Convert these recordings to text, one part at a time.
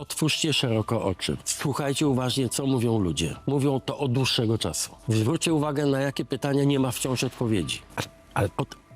Otwórzcie szeroko oczy. Słuchajcie uważnie, co mówią ludzie. Mówią to od dłuższego czasu. Zwróćcie uwagę, na jakie pytania nie ma wciąż odpowiedzi. Ale,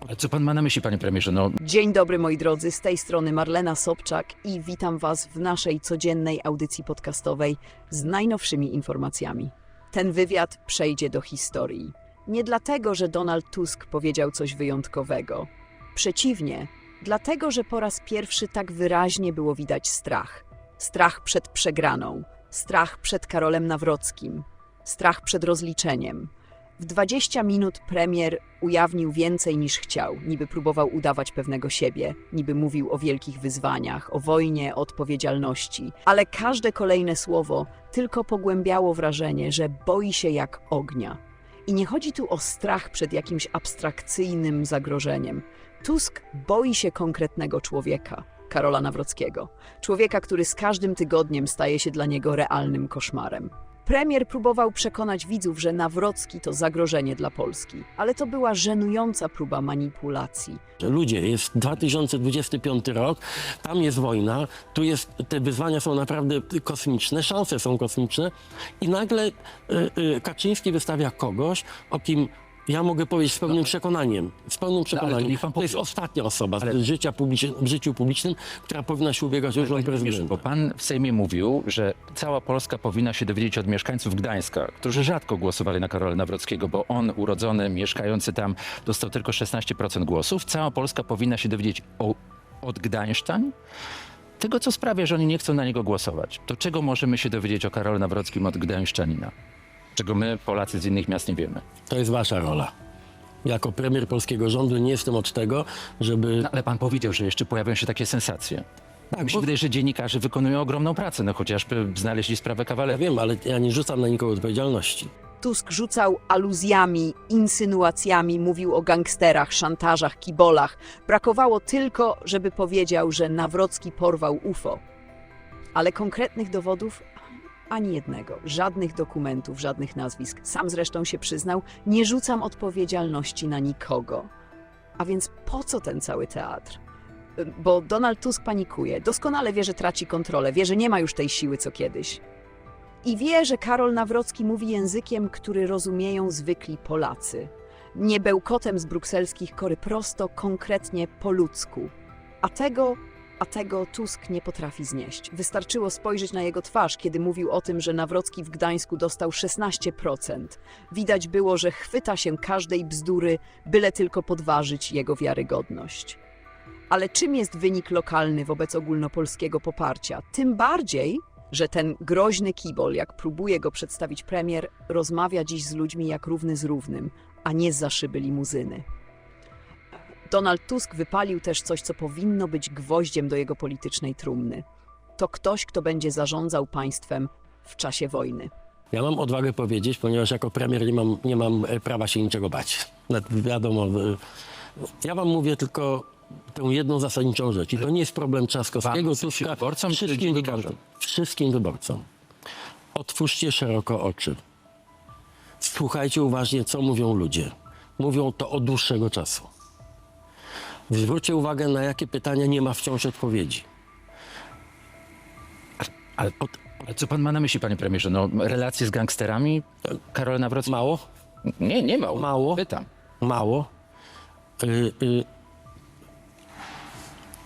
ale co pan ma na myśli, panie premierze? No, Dzień dobry moi drodzy, z tej strony Marlena Sobczak i witam Was w naszej codziennej audycji podcastowej z najnowszymi informacjami. Ten wywiad przejdzie do historii. Nie dlatego, że Donald Tusk powiedział coś wyjątkowego. Przeciwnie, dlatego, że po raz pierwszy tak wyraźnie było widać strach. Strach przed przegraną, strach przed Karolem Nawrockim, strach przed rozliczeniem. W 20 minut premier ujawnił więcej niż chciał. Niby próbował udawać pewnego siebie, niby mówił o wielkich wyzwaniach, o wojnie, o odpowiedzialności, ale każde kolejne słowo tylko pogłębiało wrażenie, że boi się jak ognia. I nie chodzi tu o strach przed jakimś abstrakcyjnym zagrożeniem. Tusk boi się konkretnego człowieka, Karola Nawrockiego. Człowieka, który z każdym tygodniem staje się dla niego realnym koszmarem. Premier próbował przekonać widzów, że Nawrocki to zagrożenie dla Polski, ale to była żenująca próba manipulacji. Ludzie, jest 2025 rok, tam jest wojna, tu jest, te wyzwania są naprawdę kosmiczne, szanse są kosmiczne i nagle y, y, Kaczyński wystawia kogoś, o kim ja mogę powiedzieć z pełnym przekonaniem, z pełnym przekonaniem, niech pan to jest powie. ostatnia osoba z życia w życiu publicznym, która powinna się ubiegać o urząd prezydenta. bo pan w Sejmie mówił, że cała Polska powinna się dowiedzieć od mieszkańców Gdańska, którzy rzadko głosowali na Karola Nawrockiego, bo on, urodzony, mieszkający tam, dostał tylko 16% głosów. Cała Polska powinna się dowiedzieć o, od Gdańszczań tego, co sprawia, że oni nie chcą na niego głosować. To czego możemy się dowiedzieć o Karolu Nawrockim od Gdańszczanina? Czego my, Polacy z innych miast, nie wiemy. To jest wasza rola. Jako premier polskiego rządu nie jestem od tego, żeby... No, ale pan powiedział, że jeszcze pojawią się takie sensacje. Tak, Mi się bo- wydaje, że dziennikarze wykonują ogromną pracę, no chociażby znaleźli sprawę Ja wiem, ale ja nie rzucam na nikogo odpowiedzialności. Tusk rzucał aluzjami, insynuacjami, mówił o gangsterach, szantażach, kibolach. Brakowało tylko, żeby powiedział, że Nawrocki porwał UFO. Ale konkretnych dowodów ani jednego, żadnych dokumentów, żadnych nazwisk. Sam zresztą się przyznał, nie rzucam odpowiedzialności na nikogo. A więc po co ten cały teatr? Bo Donald Tusk panikuje, doskonale wie, że traci kontrolę, wie, że nie ma już tej siły co kiedyś. I wie, że Karol Nawrocki mówi językiem, który rozumieją zwykli Polacy. Nie bełkotem z brukselskich kory, prosto, konkretnie po ludzku. A tego, a tego Tusk nie potrafi znieść. Wystarczyło spojrzeć na jego twarz, kiedy mówił o tym, że Nawrocki w Gdańsku dostał 16%. Widać było, że chwyta się każdej bzdury, byle tylko podważyć jego wiarygodność. Ale czym jest wynik lokalny wobec ogólnopolskiego poparcia? Tym bardziej, że ten groźny kibol, jak próbuje go przedstawić premier, rozmawia dziś z ludźmi jak równy z równym, a nie za szyby limuzyny. Donald Tusk wypalił też coś, co powinno być gwoździem do jego politycznej trumny. To ktoś, kto będzie zarządzał państwem w czasie wojny. Ja mam odwagę powiedzieć, ponieważ jako premier nie mam, nie mam e, prawa się niczego bać. Nawet wiadomo, ja wam mówię tylko tę jedną zasadniczą rzecz. I to nie jest problem Trzaskowskiego, Tuska, wyborcom, wszystkim wyborcom. Wszystkim wyborcom. Otwórzcie szeroko oczy. Słuchajcie uważnie, co mówią ludzie. Mówią to od dłuższego czasu. Zwróćcie uwagę, na jakie pytania nie ma wciąż odpowiedzi. Ale, ale co pan ma na myśli, panie premierze? No, relacje z gangsterami? Karol Nawrocki? Mało? Nie, nie mało. Mało? Pytam. mało. Y, y,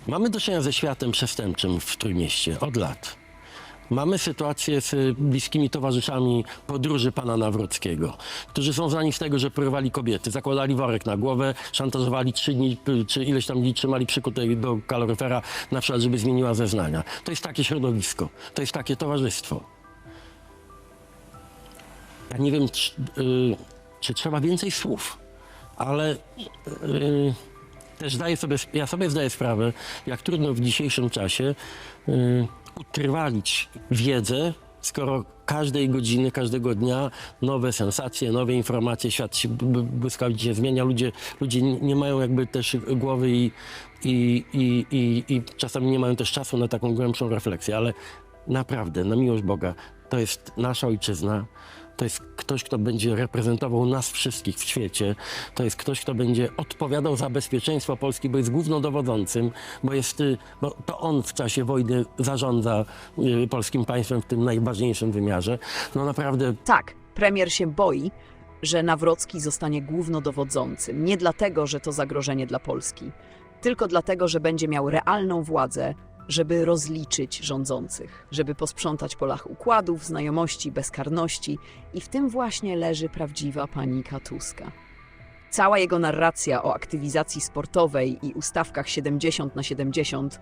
mamy do czynienia ze światem przestępczym w Trójmieście od lat. Mamy sytuację z y, bliskimi towarzyszami podróży pana Nawrockiego, którzy są znani z tego, że porywali kobiety, zakładali worek na głowę, szantażowali trzy dni, czy ileś tam dni trzymali przykutej do kaloryfera, na przykład, żeby zmieniła zeznania. To jest takie środowisko, to jest takie towarzystwo. Ja nie wiem, czy, y, czy trzeba więcej słów, ale y, też zdaję sobie, ja sobie zdaję sprawę, jak trudno w dzisiejszym czasie y, utrwalić wiedzę, skoro każdej godziny, każdego dnia nowe sensacje, nowe informacje, świat się błyskawicznie zmienia, ludzie, ludzie nie mają jakby też głowy i, i, i, i, i czasami nie mają też czasu na taką głębszą refleksję, ale naprawdę, na miłość Boga, to jest nasza ojczyzna, To jest ktoś, kto będzie reprezentował nas wszystkich w świecie. To jest ktoś, kto będzie odpowiadał za bezpieczeństwo Polski, bo jest głównodowodzącym, bo, jest, y, bo to on w czasie wojny zarządza y, polskim państwem w tym najważniejszym wymiarze. No naprawdę Tak, premier się boi, że Nawrocki zostanie głównodowodzącym. Nie dlatego, że to zagrożenie dla Polski, tylko dlatego, że będzie miał realną władzę, żeby rozliczyć rządzących, żeby posprzątać po lach układów, znajomości, bezkarności i w tym właśnie leży prawdziwa panika Tuska. Cała jego narracja o aktywizacji sportowej i ustawkach 70 na 70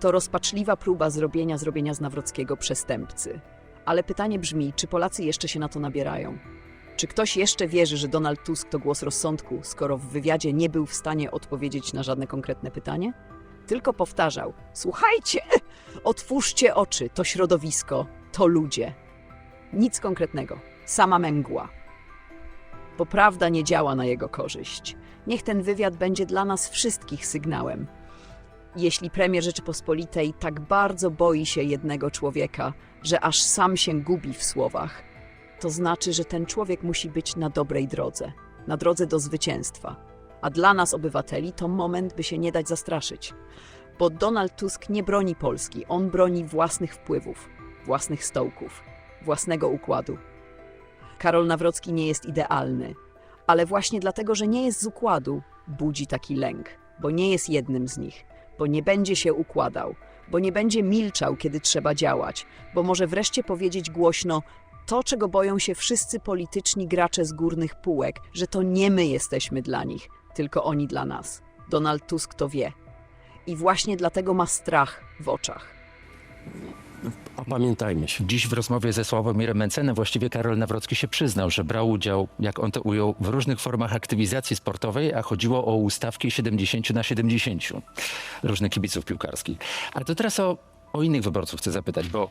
to rozpaczliwa próba zrobienia zrobienia z Nawrockiego przestępcy. Ale pytanie brzmi, czy Polacy jeszcze się na to nabierają? Czy ktoś jeszcze wierzy, że Donald Tusk to głos rozsądku, skoro w wywiadzie nie był w stanie odpowiedzieć na żadne konkretne pytanie? Tylko powtarzał: Słuchajcie, otwórzcie oczy, to środowisko, to ludzie. Nic konkretnego, sama męgła. Bo prawda nie działa na jego korzyść. Niech ten wywiad będzie dla nas wszystkich sygnałem. Jeśli premier Rzeczypospolitej tak bardzo boi się jednego człowieka, że aż sam się gubi w słowach, to znaczy, że ten człowiek musi być na dobrej drodze, na drodze do zwycięstwa. A dla nas, obywateli, to moment, by się nie dać zastraszyć. Bo Donald Tusk nie broni Polski, on broni własnych wpływów, własnych stołków, własnego układu. Karol Nawrocki nie jest idealny, ale właśnie dlatego, że nie jest z układu, budzi taki lęk, bo nie jest jednym z nich, bo nie będzie się układał, bo nie będzie milczał, kiedy trzeba działać, bo może wreszcie powiedzieć głośno to, czego boją się wszyscy polityczni gracze z górnych półek, że to nie my jesteśmy dla nich, tylko oni dla nas. Donald Tusk to wie. I właśnie dlatego ma strach w oczach. opamiętajmy się. Dziś w rozmowie ze Sławomirem Mencenem właściwie Karol Nawrocki się przyznał, że brał udział, jak on to ujął, w różnych formach aktywizacji sportowej, a chodziło o ustawki 70 na 70 różnych kibiców piłkarskich. Ale to teraz o, o innych wyborców chcę zapytać, bo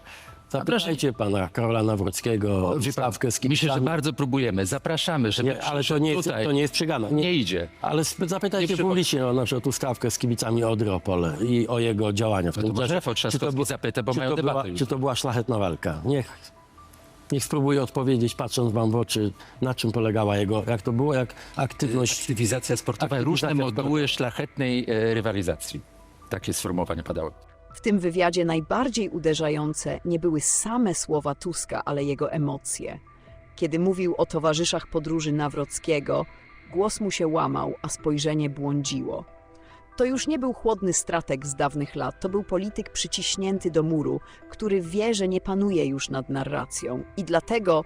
Zapytajcie pana Karola Nawrockiego o Wie pan, stawkę z myślę, że bardzo próbujemy, zapraszamy, żeby Nie, ale to nie, jest, tutaj. to nie jest przegana. nie idzie. Ale sp- zapytajcie Nie przypo- publicznie o na przykład ustawkę z kibicami Odry Opole i o jego działania w to tym może. Rafał Trzaskowski zapyta, bo czy mają to była, debatę już. Czy to była szlachetna walka? Niech, niech spróbuje odpowiedzieć, patrząc wam w oczy, na czym polegała jego, jak to było, jak aktywność Aktywizacja sportowa, różne Aktywizacja moduły szlachetnej e, rywalizacji. Takie sformułowania padały. W tym wywiadzie najbardziej uderzające nie były same słowa Tuska, ale jego emocje. Kiedy mówił o towarzyszach podróży Nawrockiego, głos mu się łamał, a spojrzenie błądziło. To już nie był chłodny strateg z dawnych lat, to był polityk przyciśnięty do muru, który wie, że nie panuje już nad narracją i dlatego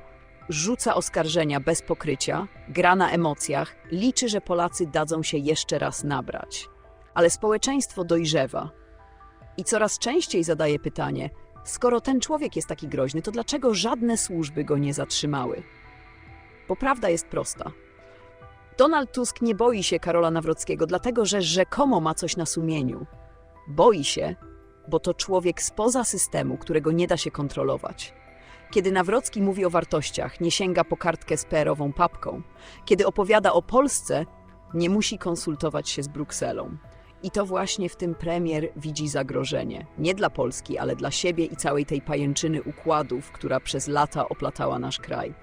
rzuca oskarżenia bez pokrycia, gra na emocjach, liczy, że Polacy dadzą się jeszcze raz nabrać. Ale społeczeństwo dojrzewa, i coraz częściej zadaje pytanie: skoro ten człowiek jest taki groźny, to dlaczego żadne służby go nie zatrzymały? Bo prawda jest prosta. Donald Tusk nie boi się Karola Nawrockiego, dlatego że rzekomo ma coś na sumieniu. Boi się, bo to człowiek spoza systemu, którego nie da się kontrolować. Kiedy Nawrocki mówi o wartościach, nie sięga po kartkę z PR-ową papką. Kiedy opowiada o Polsce, nie musi konsultować się z Brukselą. I to właśnie w tym premier widzi zagrożenie. Nie dla Polski, ale dla siebie i całej tej pajęczyny układów, która przez lata oplatała nasz kraj.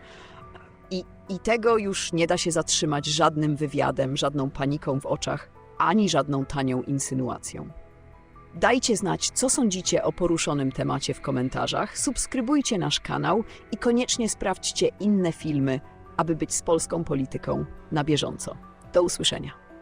I, I tego już nie da się zatrzymać żadnym wywiadem, żadną paniką w oczach, ani żadną tanią insynuacją. Dajcie znać, co sądzicie o poruszonym temacie w komentarzach, subskrybujcie nasz kanał i koniecznie sprawdźcie inne filmy, aby być z polską polityką na bieżąco. Do usłyszenia.